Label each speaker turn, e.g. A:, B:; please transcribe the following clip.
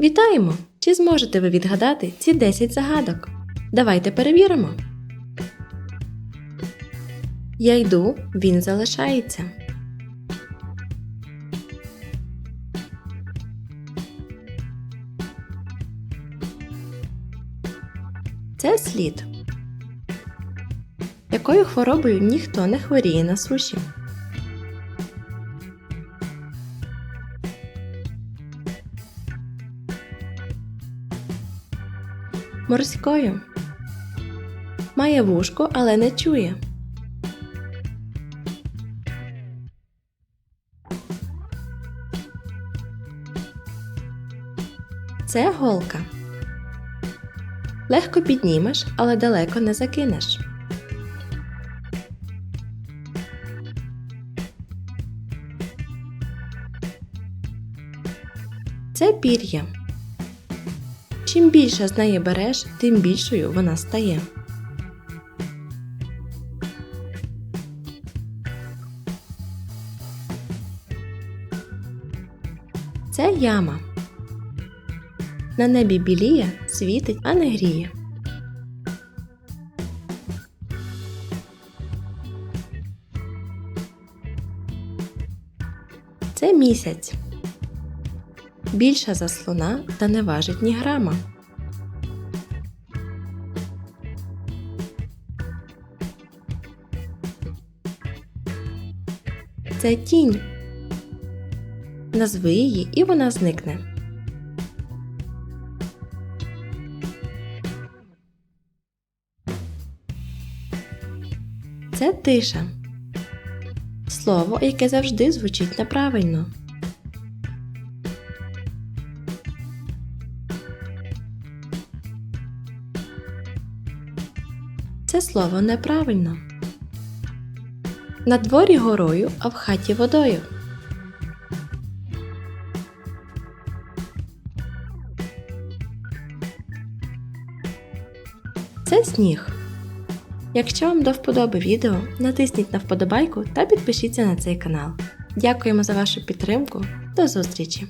A: Вітаємо! Чи зможете ви відгадати ці 10 загадок? Давайте перевіримо. Я йду, він залишається. Це слід. Якою хворобою ніхто не хворіє на суші? Морською. Має вушко, але не чує. Це голка. Легко піднімеш, але далеко не закинеш. Це пір'я. Чим більше з неї береш, тим більшою вона стає. Це яма. На небі біліє, світить, а не гріє. Це місяць. Більша за слона та не важить ні грама. Це тінь. Назви її і вона зникне. Це тиша. Слово, яке завжди звучить неправильно. Це слово неправильно. На дворі горою, а в хаті водою. Це сніг. Якщо вам до вподоби відео, натисніть на вподобайку та підпишіться на цей канал. Дякуємо за вашу підтримку. До зустрічі!